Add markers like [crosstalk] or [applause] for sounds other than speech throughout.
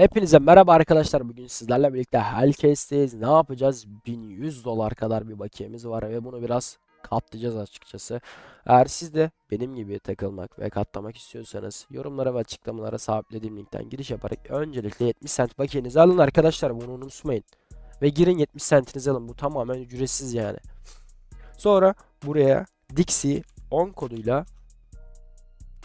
Hepinize merhaba arkadaşlar. Bugün sizlerle birlikte Hellcase'teyiz. Ne yapacağız? 1100 dolar kadar bir bakiyemiz var ve bunu biraz katlayacağız açıkçası. Eğer siz de benim gibi takılmak ve katlamak istiyorsanız yorumlara ve açıklamalara sabitlediğim linkten giriş yaparak öncelikle 70 cent bakiyenizi alın arkadaşlar. Bunu unutmayın. Ve girin 70 centinizi alın. Bu tamamen ücretsiz yani. Sonra buraya Dixie 10 koduyla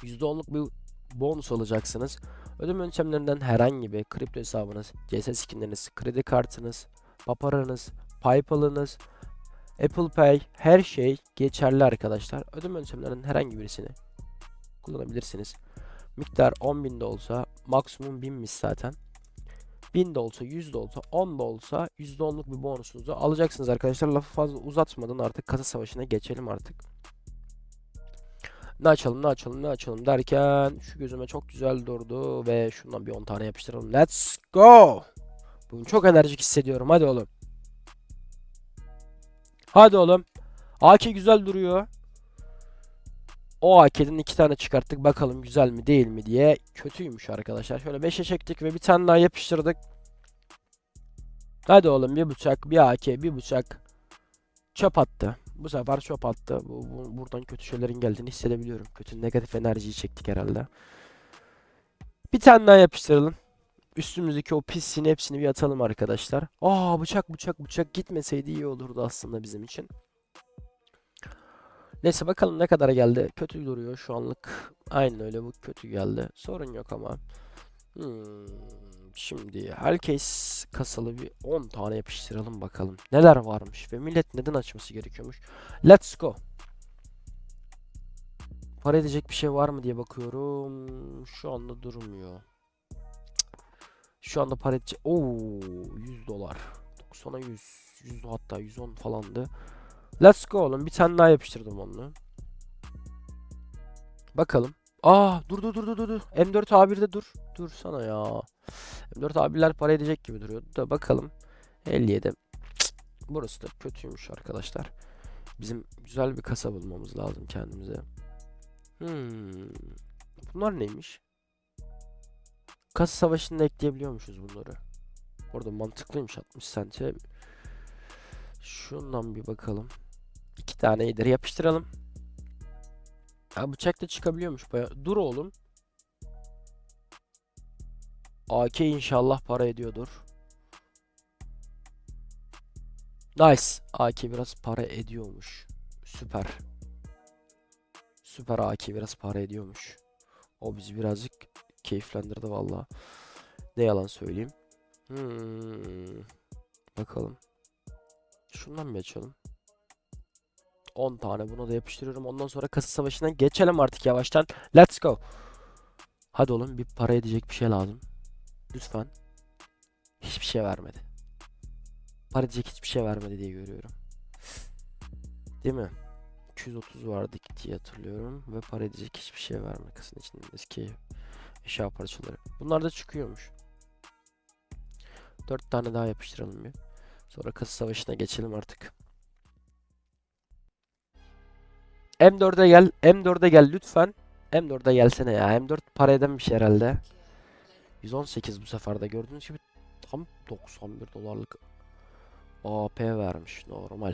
%10'luk bir bonus alacaksınız. Ödeme yöntemlerinden herhangi bir kripto hesabınız, CS skinleriniz, kredi kartınız, paparanız, PayPal'ınız, Apple Pay her şey geçerli arkadaşlar. Ödeme yöntemlerinin herhangi birisini kullanabilirsiniz. Miktar 10.000 de olsa maksimum 1000'miş zaten. 1000 de olsa 100 de olsa 10 da olsa %10'luk bir bonusunuzu alacaksınız arkadaşlar. Lafı fazla uzatmadan artık kasa savaşına geçelim artık. Ne açalım ne açalım ne açalım derken şu gözüme çok güzel durdu ve şundan bir 10 tane yapıştıralım. Let's go. Bugün çok enerjik hissediyorum. Hadi oğlum. Hadi oğlum. AK güzel duruyor. O AK'den iki tane çıkarttık. Bakalım güzel mi değil mi diye. Kötüymüş arkadaşlar. Şöyle 5'e çektik ve bir tane daha yapıştırdık. Hadi oğlum bir bıçak, bir AK, bir bıçak. Çöp attı. Bu sefer çöp attı. Bu, bu- buradan kötü şeylerin geldiğini hissedebiliyorum. Kötü negatif enerjiyi çektik herhalde. Bir tane daha yapıştıralım. Üstümüzdeki o pisliğin hepsini bir atalım arkadaşlar. Aa bıçak bıçak bıçak gitmeseydi iyi olurdu aslında bizim için. Neyse bakalım ne kadar geldi. Kötü duruyor şu anlık. Aynen öyle bu kötü geldi. Sorun yok ama. Hmm, şimdi herkes kasalı bir 10 tane yapıştıralım bakalım. Neler varmış ve millet neden açması gerekiyormuş. Let's go. Para edecek bir şey var mı diye bakıyorum. Şu anda durmuyor. Şu anda para edecek. Oo, 100 dolar. 90'a 100. 100 hatta 110 falandı. Let's go oğlum. Bir tane daha yapıştırdım onu. Bakalım. Aa dur dur dur dur dur, dur. M4 A1'de dur. Dur sana ya. M4 abiler para edecek gibi duruyordu da bakalım. 57. Cık, Burası da kötüymüş arkadaşlar. Bizim güzel bir kasa bulmamız lazım kendimize. Hmm. Bunlar neymiş? Kasa savaşında ekleyebiliyormuşuz bunları. Orada mantıklıymış 60 sente. Şundan bir bakalım. İki tane ileri yapıştıralım. Ha bıçak da çıkabiliyormuş baya. Dur oğlum. AK inşallah para ediyordur. Nice. AK biraz para ediyormuş. Süper. Süper AK biraz para ediyormuş. O bizi birazcık keyiflendirdi valla. Ne yalan söyleyeyim. Hmm. Bakalım. Şundan bir açalım. 10 tane buna da yapıştırıyorum. Ondan sonra kasa savaşına geçelim artık yavaştan. Let's go. Hadi oğlum bir para edecek bir şey lazım. Lütfen. Hiçbir şey vermedi. Para edecek hiçbir şey vermedi diye görüyorum. Değil mi? 230 vardı diye hatırlıyorum ve para edecek hiçbir şey vermedi. Kasın içinde eski eşya parçaları. Bunlar da çıkıyormuş. 4 tane daha yapıştıralım bir. Sonra kasa savaşına geçelim artık. M4'e gel. M4'e gel lütfen. M4'e gelsene ya. M4 para eden herhalde. 118 bu sefer de gördüğünüz gibi tam 91 dolarlık AP vermiş normal.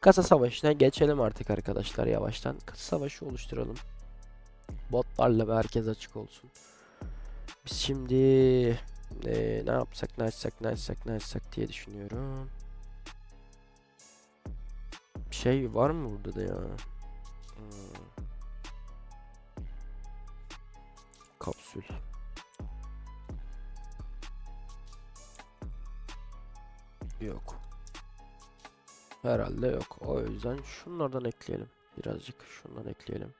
Kasa savaşına geçelim artık arkadaşlar yavaştan. Kasa savaşı oluşturalım. Botlarla ve herkes açık olsun. Biz şimdi eee, ne yapsak ne açsak ne açsak ne açsak diye düşünüyorum. Bir şey var mı burada da ya? Kapsül. Yok. Herhalde yok. O yüzden şunlardan ekleyelim. Birazcık şundan ekleyelim.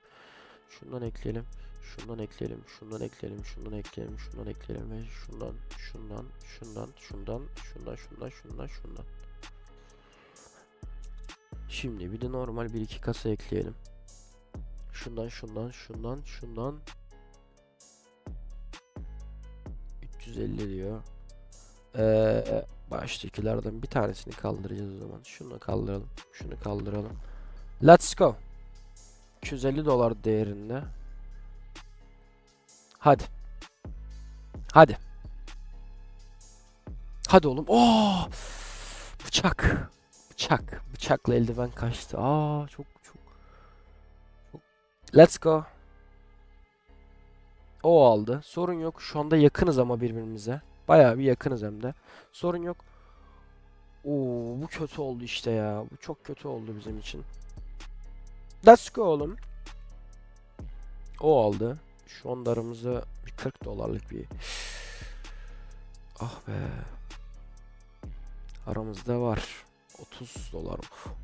Şundan ekleyelim. Şundan ekleyelim. Şundan ekleyelim. Şundan ekleyelim. Şundan ekleyelim ve şundan, şundan, şundan, şundan, şundan, şundan, şundan, şundan. Şimdi bir de normal bir iki kasa ekleyelim. Şundan, şundan, şundan, şundan. 350 diyor. Ee, baştakilerden bir tanesini kaldıracağız o zaman. Şunu kaldıralım. Şunu kaldıralım. Let's go. 250 dolar değerinde. Hadi. Hadi. Hadi oğlum. Oo! Bıçak. Bıçak. Bıçakla eldiven kaçtı. Aa çok çok. çok. Let's go. O aldı. Sorun yok. Şu anda yakınız ama birbirimize. Bayağı bir yakınız hem de. Sorun yok. Oo bu kötü oldu işte ya. Bu çok kötü oldu bizim için. Let's go oğlum. O aldı. Şu anda aramızda bir 40 dolarlık bir Ah be. Aramızda var. 30 dolar.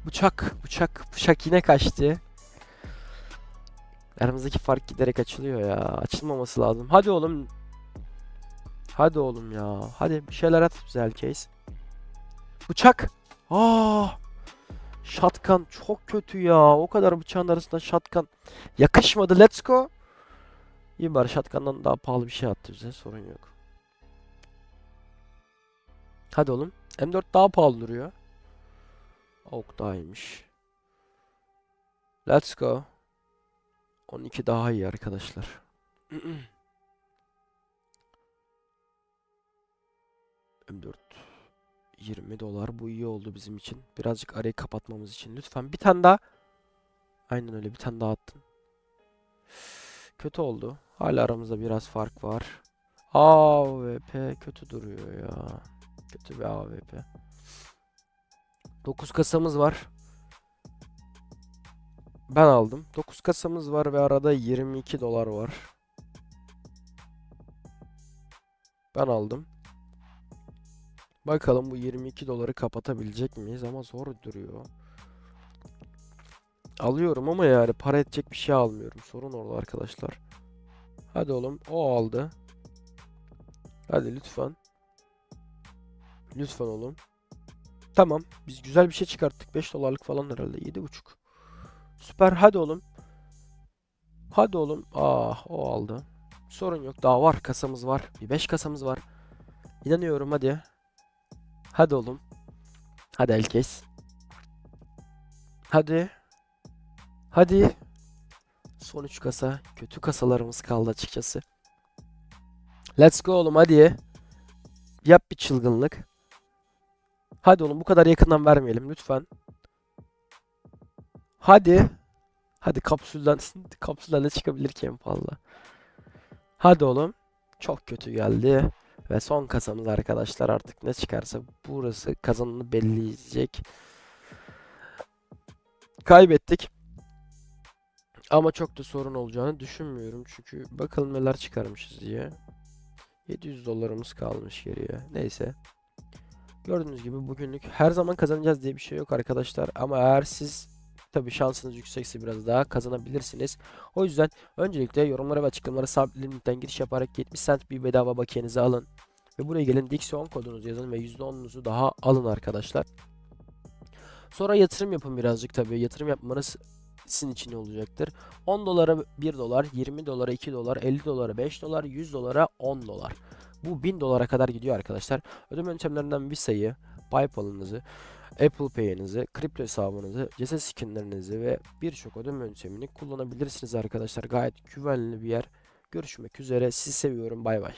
Bıçak, bıçak, bıçak yine kaçtı. Aramızdaki fark giderek açılıyor ya. Açılmaması lazım. Hadi oğlum. Hadi oğlum ya. Hadi bir şeyler at güzel case. Bıçak. Aa! Shotgun çok kötü ya. O kadar bıçağın arasında shotgun yakışmadı. Let's go. İyi bari shotgun'dan daha pahalı bir şey attı bize. Sorun yok. Hadi oğlum. M4 daha pahalı duruyor. AUK daha iyiymiş. Let's go. 12 daha iyi arkadaşlar. [clears throat] M4 20 dolar bu iyi oldu bizim için. Birazcık arayı kapatmamız için. Lütfen bir tane daha. Aynen öyle bir tane daha attın. Kötü oldu. Hala aramızda biraz fark var. AWP kötü duruyor ya. Kötü bir AWP. 9 kasamız var. Ben aldım. 9 kasamız var ve arada 22 dolar var. Ben aldım. Bakalım bu 22 doları kapatabilecek miyiz ama zor duruyor. Alıyorum ama yani para edecek bir şey almıyorum. Sorun orada arkadaşlar. Hadi oğlum o aldı. Hadi lütfen. Lütfen oğlum. Tamam. Biz güzel bir şey çıkarttık. 5 dolarlık falan herhalde. 7,5. Süper. Hadi oğlum. Hadi oğlum. Ah o aldı. Sorun yok. Daha var. Kasamız var. Bir 5 kasamız var. İnanıyorum hadi. Hadi oğlum. Hadi el kes. Hadi. Hadi. Son 3 kasa. Kötü kasalarımız kaldı açıkçası. Let's go oğlum hadi. Yap bir çılgınlık. Hadi oğlum bu kadar yakından vermeyelim lütfen. Hadi. Hadi kapsülden [laughs] kapsülden ne çıkabilir ki en fazla. Hadi oğlum. Çok kötü geldi. Ve son kasamız arkadaşlar artık ne çıkarsa burası kazanını belleyecek. Kaybettik. Ama çok da sorun olacağını düşünmüyorum. Çünkü bakalım neler çıkarmışız diye. 700 dolarımız kalmış geriye. Neyse. Gördüğünüz gibi bugünlük her zaman kazanacağız diye bir şey yok arkadaşlar. Ama eğer siz tabi şansınız yüksekse biraz daha kazanabilirsiniz. O yüzden öncelikle yorumlara ve açıklamalara sabit linkten giriş yaparak 70 cent bir bedava bakiyenizi alın. Ve buraya gelin Dixion kodunuzu yazın ve %10'unuzu daha alın arkadaşlar. Sonra yatırım yapın birazcık tabi. Yatırım yapmanız sizin için olacaktır. 10 dolara 1 dolar, 20 dolara 2 dolar, 50 dolara 5 dolar, 100 dolara 10 dolar. Bu 1000 dolara kadar gidiyor arkadaşlar. Ödeme yöntemlerinden bir sayı, PayPal'ınızı, Apple Pay'inizi, kripto hesabınızı, CS skinlerinizi ve birçok ödeme yöntemini kullanabilirsiniz arkadaşlar. Gayet güvenli bir yer. Görüşmek üzere. Sizi seviyorum. Bay bay.